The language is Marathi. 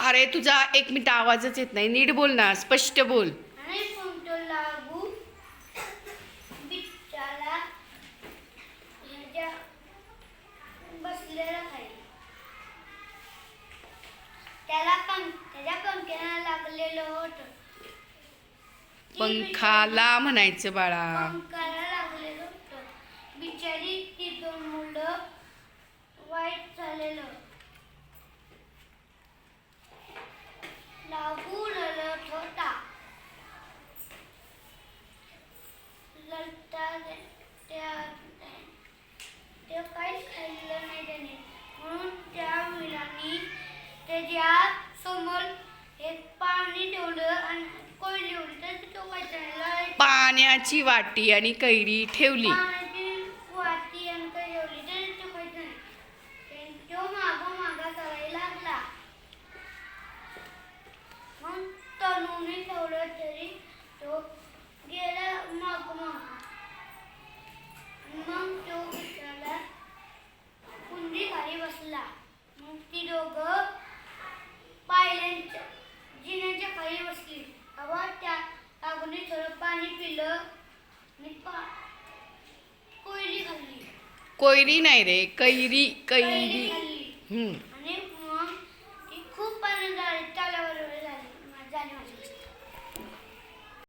अरे तुझा एक मिनिट आवाजच येत नाही. नीट बोल ना स्पष्ट बोल. पंखाला म्हणायचं बाळा. वाईट झालेलं. लागू रडत होता. लढता त्या ते काहीच खाल्लं नाही त्याने. म्हणून त्या मुलांनी त्याच्यासमोर एक पाणी ठेवलं आणि कोयली तर तो त्याला पाण्याची वाटी आणि कैरी ठेवली पाण्याची वाटी आणि काही ठेवली तर तो काहीच नाही तो मागो मागा करायला लागला. मग तनूने ठेवलं तरी तो गेला माग मागा. मग तो बिचारा कुंडी खाली बसला. मग ती दोघं पायऱ्यांच्या जिन्याच्या खाली बसली. हवा त्या अगोदर थोडं पाणी पिलं आणि पा कोयरी नाही रे कैरी कैरी. हम्म.